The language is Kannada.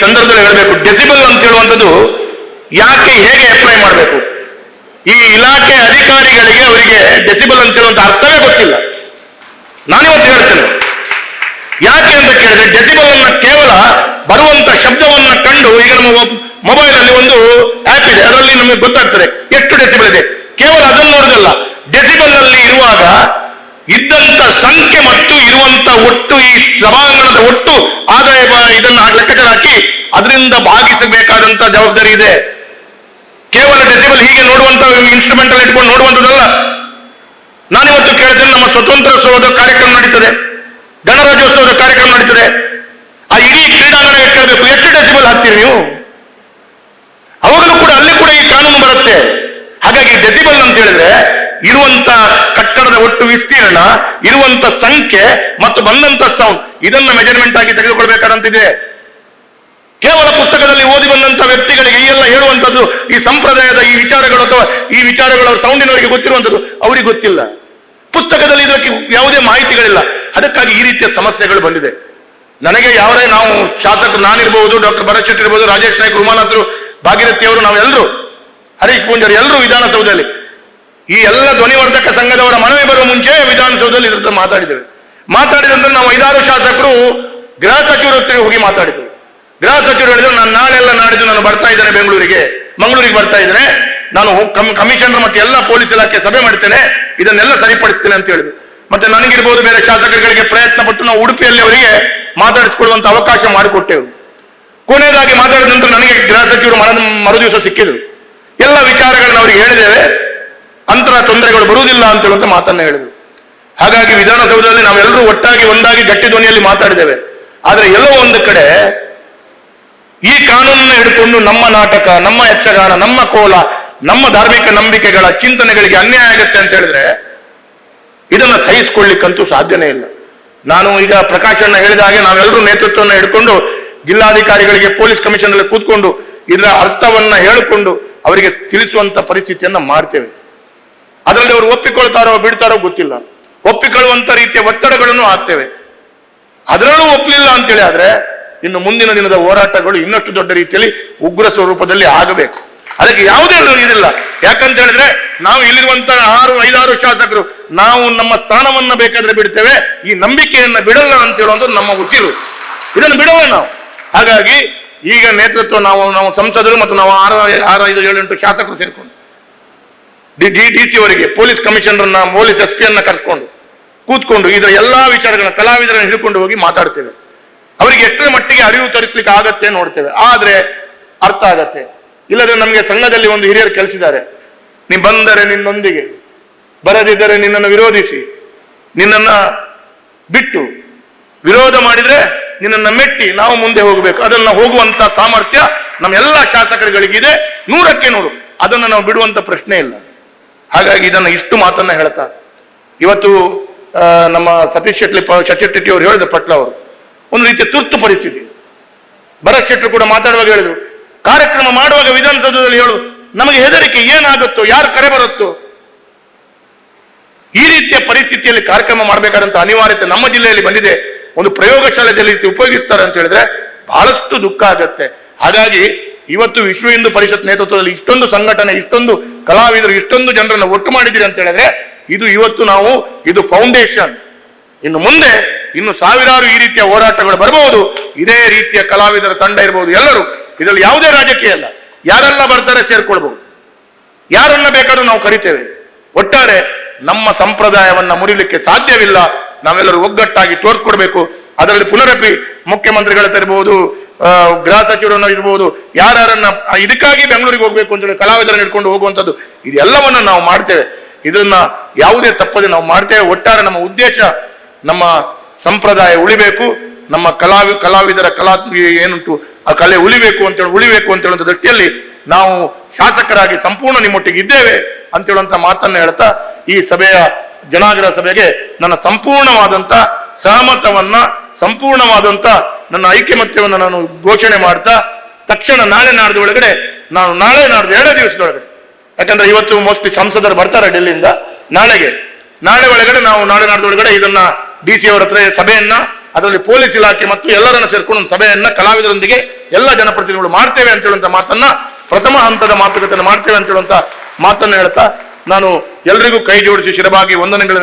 ಸಂದರ್ಭದಲ್ಲಿ ಹೇಳಬೇಕು. ಡೆಸಿಬಲ್ ಅಂತ ಹೇಳುವಂಥದ್ದು ಯಾಕೆ ಹೇಗೆ ಅಪ್ಲೈ ಮಾಡಬೇಕು? ಈ ಇಲಾಖೆ ಅಧಿಕಾರಿಗಳಿಗೆ ಅವರಿಗೆ ಡೆಸಿಬಲ್ ಅಂತ ಹೇಳುವಂತ ಅರ್ಥವೇ ಗೊತ್ತಿಲ್ಲ. ನಾನಿವತ್ತು ಹೇಳ್ತೇನೆ. ಯಾಕೆ ಅಂತ ಕೇಳಿದ್ರೆ ಡೆಸಿಬಲ್ ಅನ್ನ ಕೇವಲ ಬರುವಂತ ಶಬ್ದವನ್ನ ಕಂಡು ಈಗ ನಮ್ಮ ಮೊಬೈಲ್ ಅಲ್ಲಿ ಒಂದು ಆಪ್ ಇದೆ. ಅದರಲ್ಲಿ ನಮಗೆ ಗೊತ್ತಾಗ್ತದೆ ಎಷ್ಟು ಡೆಸಿಬಲ್ ಇದೆ. ಕೇವಲ ಅದನ್ನು ನೋಡುದಲ್ಲ. ಡೆಸಿಬಲ್ ಅಲ್ಲಿ ಇರುವಾಗ ಇದ್ದಂತ ಸಂಖ್ಯೆ ಮತ್ತು ಇರುವಂತ ಒಟ್ಟು ಈ ಸಭಾಂಗಣದ ಒಟ್ಟು ಆದಾಯ ಇದನ್ನು ಹಾಕಿ ಅದರಿಂದ ಭಾಗಿಸಬೇಕಾದಂತ ಜವಾಬ್ದಾರಿ ಇದೆ. ಕೇವಲ ಡೆಸಿಬಲ್ ಹೀಗೆ ನೋಡುವಂತ ಇನ್ಸ್ಟ್ರೂಮೆಂಟ್ ಇಟ್ಕೊಂಡು ನೋಡುವಂತದಲ್ಲ ನಾನಿವತ್ತು ಕೇಳ್ತೇನೆ, ನಮ್ಮ ಸ್ವತಂತ್ರೋತ್ಸವದ ಕಾರ್ಯಕ್ರಮ ನಡೀತದೆ. ಗಣರಾಜ್ಯೋತ್ಸವದ ಕಾರ್ಯಕ್ರಮ ನಡೀತದೆ. ಆ ಇಡೀ ಕ್ರೀಡಾಂಗಣ ಕೇಳಬೇಕು, ಎಷ್ಟು ಡೆಸಿಬಲ್ ಹಾಕ್ತೀರಿ ನೀವು? ಅವಾಗಲೂ ಕೂಡ ಅಲ್ಲಿ ಕೂಡ ಈ ಕಾನೂನು ಬರುತ್ತೆ. ಹಾಗಾಗಿ ಡೆಸಿಬಲ್ ಅಂತ ಹೇಳಿದ್ರೆ ಇರುವಂತ ಕಟ್ಟಡದ ಒಟ್ಟು ವಿಸ್ತೀರ್ಣ, ಇರುವಂತ ಸಂಖ್ಯೆ ಮತ್ತು ಬಂದಂತ ಸೌಂಡ್ ಇದನ್ನ ಮೆಜರ್ಮೆಂಟ್ ಆಗಿ ತೆಗೆದುಕೊಳ್ಬೇಕಾದಂತಿದೆ. ಕೇವಲ ಪುಸ್ತಕದಲ್ಲಿ ಓದಿ ಬಂದಂತ ವ್ಯಕ್ತಿಗಳಿಗೆ ಈ ಎಲ್ಲ ಹೇಳುವಂತದ್ದು ಈ ಸಂಪ್ರದಾಯದ ಈ ವಿಚಾರಗಳು ಅಥವಾ ಈ ವಿಚಾರಗಳು ಅವ್ರ ಸೌಂಡಿನವರಿಗೆ ಗೊತ್ತಿರುವಂಥದ್ದು ಅವರಿಗೆ ಗೊತ್ತಿಲ್ಲ. ಪುಸ್ತಕದಲ್ಲಿ ಇದಕ್ಕೆ ಯಾವುದೇ ಮಾಹಿತಿಗಳಿಲ್ಲ. ಅದಕ್ಕಾಗಿ ಈ ರೀತಿಯ ಸಮಸ್ಯೆಗಳು ಬಂದಿದೆ. ನನಗೆ ಯಾವರೇ ನಾವು ಶಾಸಕರು ನಾನಿರ್ಬಹುದು ಡಾಕ್ಟರ್ ಭರತ್ ಇರ್ಬೋದು, ರಾಜೇಶ್ ನಾಯ್ಕ ಉಮಾನಾಥರು ಭಾಗೀರಥಿ ಅವರು ನಾವೆಲ್ಲರೂ ಹರೀಶ್ ಪೂಂಜರ್ ಎಲ್ಲರೂ ವಿಧಾನಸೌಧದಲ್ಲಿ, ಈ ಎಲ್ಲ ಧ್ವನಿವರ್ಧಕ ಸಂಘದವರ ಮನವಿ ಬರುವ ಮುಂಚೆ ವಿಧಾನಸೌಧದಲ್ಲಿ ಇದ್ರ ಮಾತಾಡಿದ್ದೇವೆ. ಮಾತಾಡಿದ ನಂತರ ನಾವು ಐದಾರು ಶಾಸಕರು, ಗೃಹ ಸಚಿವರ ಹೋಗಿ ಮಾತಾಡಿದ್ವಿ. ಗೃಹ ಸಚಿವರು ಹೇಳಿದ್ರು, ನಾನು ನಾಳೆ ಎಲ್ಲ ನಾಡಿದ್ದು ನಾನು ಬರ್ತಾ ಇದ್ದೇನೆ ಬೆಂಗಳೂರಿಗೆ. ಮಂಗಳೂರಿಗೆ ಬರ್ತಾ ಇದ್ದೇನೆ. ನಾನು ಕಮ್- ಕಮಿಷನರ್ ಮತ್ತೆ ಎಲ್ಲ ಪೊಲೀಸ್ ಇಲಾಖೆ ಸಭೆ ಮಾಡ್ತೇನೆ. ಇದನ್ನೆಲ್ಲ ಸರಿಪಡಿಸ್ತೇನೆ ಅಂತ ಹೇಳಿದ್ರು. ಮತ್ತೆ ನನಗಿರ್ಬೋದು ಬೇರೆ ಶಾಸಕರುಗಳಿಗೆ ಪ್ರಯತ್ನ ಪಟ್ಟು ನಾವು ಉಡುಪಿಯಲ್ಲಿ ಅವರಿಗೆ ಮಾತಾಡಿಸಿಕೊಳ್ಳುವಂತ ಅವಕಾಶ ಮಾಡಿಕೊಟ್ಟೆವು. ಕೊನೆಯದಾಗಿ ಮಾತಾಡಿದ ನಂತರ ನನಗೆ ಗೃಹ ಸಚಿವರು ಮನ ಮರು ದಿವಸ ಸಿಕ್ಕಿದ್ರು. ಎಲ್ಲ ವಿಚಾರಗಳನ್ನ ಅವರಿಗೆ ಹೇಳಿದ್ದೇವೆ. ಅಂತರ ತೊಂದರೆಗಳು ಬರುವುದಿಲ್ಲ ಅಂತ ಹೇಳುವಂತ ಮಾತನ್ನ ಹೇಳಿದ್ರು. ಹಾಗಾಗಿ ವಿಧಾನಸೌಧದಲ್ಲಿ ನಾವೆಲ್ಲರೂ ಒಟ್ಟಾಗಿ ಒಂದಾಗಿ ಗಟ್ಟಿ ಧ್ವನಿಯಲ್ಲಿ ಮಾತಾಡಿದ್ದೇವೆ. ಆದ್ರೆ ಎಲ್ಲೋ ಒಂದು ಕಡೆ ಈ ಕಾನೂನನ್ನ ಹಿಡ್ಕೊಂಡು ನಮ್ಮ ನಾಟಕ, ನಮ್ಮ ಯಕ್ಷಗಾನ, ನಮ್ಮ ಕೋಲ, ನಮ್ಮ ಧಾರ್ಮಿಕ ನಂಬಿಕೆಗಳ ಚಿಂತನೆಗಳಿಗೆ ಅನ್ಯಾಯ ಆಗುತ್ತೆ ಅಂತ ಹೇಳಿದ್ರೆ ಇದನ್ನ ಸಹಿಸಿಕೊಳ್ಳಿಕ್ಕಂತೂ ಸಾಧ್ಯನೇ ಇಲ್ಲ. ನಾನು ಈಗ ಪ್ರಕಾಶನ್ನ ಹೇಳಿದ ಹಾಗೆ ನಾವೆಲ್ಲರೂ ನೇತೃತ್ವವನ್ನು ಹಿಡ್ಕೊಂಡು ಜಿಲ್ಲಾಧಿಕಾರಿಗಳಿಗೆ, ಪೊಲೀಸ್ ಕಮಿಷನರ್ ಕೂತ್ಕೊಂಡು ಇದರ ಅರ್ಥವನ್ನ ಹೇಳಿಕೊಂಡು ಅವರಿಗೆ ತಿಳಿಸುವಂತ ಪರಿಸ್ಥಿತಿಯನ್ನ ಮಾಡ್ತೇವೆ. ಅದರಲ್ಲಿ ಅವರು ಒಪ್ಪಿಕೊಳ್ತಾರೋ ಬಿಡ್ತಾರೋ ಗೊತ್ತಿಲ್ಲ. ಒಪ್ಪಿಕೊಳ್ಳುವಂತ ರೀತಿಯ ಒತ್ತಡಗಳನ್ನು ಹಾಕ್ತೇವೆ. ಅದರಲ್ಲೂ ಒಪ್ಪಲಿಲ್ಲ ಅಂತೇಳಿ ಆದ್ರೆ ಇನ್ನು ಮುಂದಿನ ದಿನದ ಹೋರಾಟಗಳು ಇನ್ನಷ್ಟು ದೊಡ್ಡ ರೀತಿಯಲ್ಲಿ ಉಗ್ರ ಸ್ವರೂಪದಲ್ಲಿ ಆಗಬೇಕು. ಅದಕ್ಕೆ ಯಾವುದೇ ಇದಿಲ್ಲ. ಯಾಕಂತ ಹೇಳಿದ್ರೆ ನಾವು ಇಲ್ಲಿರುವಂತಹ ಆರು, ಐದಾರು ಶಾಸಕರು, ನಾವು ನಮ್ಮ ಸ್ಥಾನವನ್ನ ಬೇಕಾದ್ರೆ ಬಿಡ್ತೇವೆ, ಈ ನಂಬಿಕೆಯನ್ನ ಬಿಡಲ್ಲ ಅಂತ ಹೇಳುವಂಥದ್ದು ನಮ್ಮ ಉಸಿರು ಇದನ್ನು ಬಿಡಲ್ಲ ನಾವು. ಹಾಗಾಗಿ ಈಗ ನೇತೃತ್ವ ನಾವು ನಾವು ಸಂಸದರು ಮತ್ತು ನಾವು ಆರು ಆರು, ಐದು ಏಳು ಎಂಟು ಶಾಸಕರು ಸೇರಿಕೊಂಡು, ಡಿ ಡಿ ಡಿ ಸಿ ಅವರಿಗೆ, ಪೊಲೀಸ್ ಕಮಿಷನರ್ನ, ಪೊಲೀಸ್ ಎಸ್ ಪಿಯನ್ನ ಕರ್ಕೊಂಡು, ಕೂತ್ಕೊಂಡು ಇದರ ಎಲ್ಲಾ ವಿಚಾರಗಳನ್ನ, ಕಲಾವಿದರನ್ನು ಹಿಡ್ಕೊಂಡು ಹೋಗಿ ಮಾತಾಡ್ತೇವೆ. ಅವರಿಗೆ ಎಷ್ಟರ ಮಟ್ಟಿಗೆ ಅರಿವು ತರಿಸ್ಲಿಕ್ಕೆ ಆಗತ್ತೆ ನೋಡ್ತೇವೆ. ಆದ್ರೆ ಅರ್ಥ ಆಗತ್ತೆ. ಇಲ್ಲದ್ರೆ ನಮಗೆ ಸಂಘದಲ್ಲಿ ಒಂದು ಹಿರಿಯರು ಕೆಲಸಿದ್ದಾರೆ. ನೀ ಬಂದರೆ ನಿನ್ನೊಂದಿಗೆ, ಬರದಿದ್ದರೆ ನಿನ್ನನ್ನು ವಿರೋಧಿಸಿ, ನಿನ್ನನ್ನ ಬಿಟ್ಟು ವಿರೋಧ ಮಾಡಿದ್ರೆ ನಿನ್ನನ್ನ ಮೆಟ್ಟಿ ನಾವು ಮುಂದೆ ಹೋಗಬೇಕು. ಅದನ್ನ ಹೋಗುವಂತ ಸಾಮರ್ಥ್ಯ ನಮ್ಮೆಲ್ಲ ಶಾಸಕರುಗಳಿಗಿದೆ. ನೂರಕ್ಕೆ ನೂರು. ಅದನ್ನು ನಾವು ಬಿಡುವಂತ ಪ್ರಶ್ನೆ ಇಲ್ಲ. ಹಾಗಾಗಿ ಇದನ್ನ ಇಷ್ಟು ಮಾತನ್ನ ಹೇಳ್ತಾ, ಇವತ್ತು ನಮ್ಮ ಸತೀಶ್ ಶೆಟ್ಟಿ ಶೆಟ್ಟಿ ಅವರು ಹೇಳಿದ ಪಟ್ಲ ಅವರು ಒಂದು ರೀತಿಯ ತುರ್ತು ಪರಿಸ್ಥಿತಿ. ಭರತ್ ಶೆಟ್ಟರು ಕೂಡ ಮಾತಾಡುವಾಗ ಹೇಳಿದರು, ಕಾರ್ಯಕ್ರಮ ಮಾಡುವಾಗ ವಿಧಾನಸೌಧದಲ್ಲಿ ಹೇಳು, ನಮಗೆ ಹೆದರಿಕೆ ಏನಾಗುತ್ತೋ, ಯಾರು ಕರೆ ಬರುತ್ತೋ. ಈ ರೀತಿಯ ಪರಿಸ್ಥಿತಿಯಲ್ಲಿ ಕಾರ್ಯಕ್ರಮ ಮಾಡಬೇಕಾದಂತ ಅನಿವಾರ್ಯತೆ ನಮ್ಮ ಜಿಲ್ಲೆಯಲ್ಲಿ ಬಂದಿದೆ. ಒಂದು ಪ್ರಯೋಗಶಾಲೆಯಲ್ಲಿ ರೀತಿ ಉಪಯೋಗಿಸ್ತಾರೆ ಅಂತ ಹೇಳಿದ್ರೆ ಬಹಳಷ್ಟು ದುಃಖ ಆಗತ್ತೆ. ಹಾಗಾಗಿ ಇವತ್ತು ವಿಶ್ವ ಹಿಂದೂ ಪರಿಷತ್ ನೇತೃತ್ವದಲ್ಲಿ ಇಷ್ಟೊಂದು ಸಂಘಟನೆ, ಇಷ್ಟೊಂದು ಕಲಾವಿದರು, ಇಷ್ಟೊಂದು ಜನರನ್ನು ಒಟ್ಟು ಮಾಡಿದಿರಿ ಅಂತ ಹೇಳಿದ್ರೆ, ಇದು ಇವತ್ತು ನಾವು, ಇದು ಫೌಂಡೇಶನ್ ಇನ್ನು ಮುಂದೆ ಇನ್ನು ಸಾವಿರಾರು ಈ ರೀತಿಯ ಹೋರಾಟಗಳು ಬರಬಹುದು. ಇದೇ ರೀತಿಯ ಕಲಾವಿದರ ತಂಡ ಇರಬಹುದು ಎಲ್ಲರೂ. ಇದರಲ್ಲಿ ಯಾವುದೇ ರಾಜಕೀಯ ಅಲ್ಲ ಯಾರೆಲ್ಲ ಬರ್ತಾರೆ ಸೇರ್ಕೊಳ್ಬಹುದು ಯಾರನ್ನ ಬೇಕಾದ್ರೂ ನಾವು ಕರಿತೇವೆ. ಒಟ್ಟಾರೆ ನಮ್ಮ ಸಂಪ್ರದಾಯವನ್ನ ಮುರಿಲಿಕ್ಕೆ ಸಾಧ್ಯವಿಲ್ಲ. ನಾವೆಲ್ಲರೂ ಒಗ್ಗಟ್ಟಾಗಿ ತೋರ್ಸ್ಕೊಡ್ಬೇಕು. ಅದರಲ್ಲಿ ಪುನರಪಿ ಮುಖ್ಯಮಂತ್ರಿಗಳ ತರಬಹುದು ಗೃಹ ಸಚಿವರನ್ನ ಇರ್ಬೋದು ಯಾರ್ಯಾರನ್ನ ಆ, ಇದಕ್ಕಾಗಿ ಬೆಂಗಳೂರಿಗೆ ಹೋಗ್ಬೇಕು ಅಂತ ಹೇಳಿ ಕಲಾವಿದರನ್ನ ಇಟ್ಕೊಂಡು ಹೋಗುವಂಥದ್ದು ಇದೆಲ್ಲವನ್ನ ನಾವು ಮಾಡ್ತೇವೆ. ಇದನ್ನ ಯಾವುದೇ ತಪ್ಪದೆ ನಾವು ಮಾಡ್ತೇವೆ. ಒಟ್ಟಾರೆ ನಮ್ಮ ಉದ್ದೇಶ ನಮ್ಮ ಸಂಪ್ರದಾಯ ಉಳಿಬೇಕು, ನಮ್ಮ ಕಲಾವಿ ಕಲಾವಿದರ ಕಲಾ ಏನುಂಟು, ಆ ಕಲೆ ಉಳಿಬೇಕು ಅಂತ ಹೇಳಿ ಉಳಿಬೇಕು ಅಂತ ಹೇಳುವಂಥ ದೃಷ್ಟಿಯಲ್ಲಿ ನಾವು ಶಾಸಕರಾಗಿ ಸಂಪೂರ್ಣ ನಿಮ್ಮೊಟ್ಟಿಗೆ ಇದ್ದೇವೆ ಅಂತ ಹೇಳುವಂತ ಮಾತನ್ನ ಹೇಳ್ತಾ ಈ ಸಭೆಯ ಜನಾಗ್ರಹ ಸಭೆಗೆ ನನ್ನ ಸಂಪೂರ್ಣವಾದಂತ ಸಹಮತವನ್ನ, ಸಂಪೂರ್ಣವಾದಂತ ನನ್ನ ಐಕ್ಯಮತ್ಯವನ್ನು ನಾನು ಘೋಷಣೆ ಮಾಡ್ತಾ, ತಕ್ಷಣ ನಾಳೆ ನಾಡ್ದು ಒಳಗಡೆ, ನಾನು ನಾಳೆ ನಾಡ್ದು ಎರಡೇ ದಿವಸದೊಳಗಡೆ. ಯಾಕಂದ್ರೆ ಇವತ್ತು ಮೋಸ್ಟ್ಲಿ ಸಂಸದರು ಬರ್ತಾರೆ ಡೆಲ್ಲಿಯಿಂದ, ನಾಳೆಗೆ. ನಾಳೆ ಒಳಗಡೆ ನಾವು ನಾಳೆ ನಾಡ್ದು ಒಳಗಡೆ ಇದನ್ನ ಡಿ ಸಿ ಅವರ ಹತ್ರ ಸಭೆಯನ್ನ, ಅದರಲ್ಲಿ ಪೊಲೀಸ್ ಇಲಾಖೆ ಮತ್ತು ಎಲ್ಲರನ್ನ ಸೇರ್ಕೊಂಡು ಒಂದು ಸಭೆಯನ್ನ ಕಲಾವಿದರೊಂದಿಗೆ ಎಲ್ಲ ಜನಪ್ರತಿನಿಧಿಗಳು ಮಾಡ್ತೇವೆ ಅಂತ ಹೇಳುವಂತ ಮಾತನ್ನ, ಪ್ರಥಮ ಹಂತದ ಮಾತುಕತೆಯನ್ನು ಮಾಡ್ತೇವೆ ಅಂತ ಹೇಳುವಂತ ಮಾತನ್ನ ಹೇಳ್ತಾ, ನಾನು ಎಲ್ರಿಗೂ ಕೈ ಜೋಡಿಸಿ ಶಿರಬಾಗಿ ವಂದನೆಗಳನ್ನು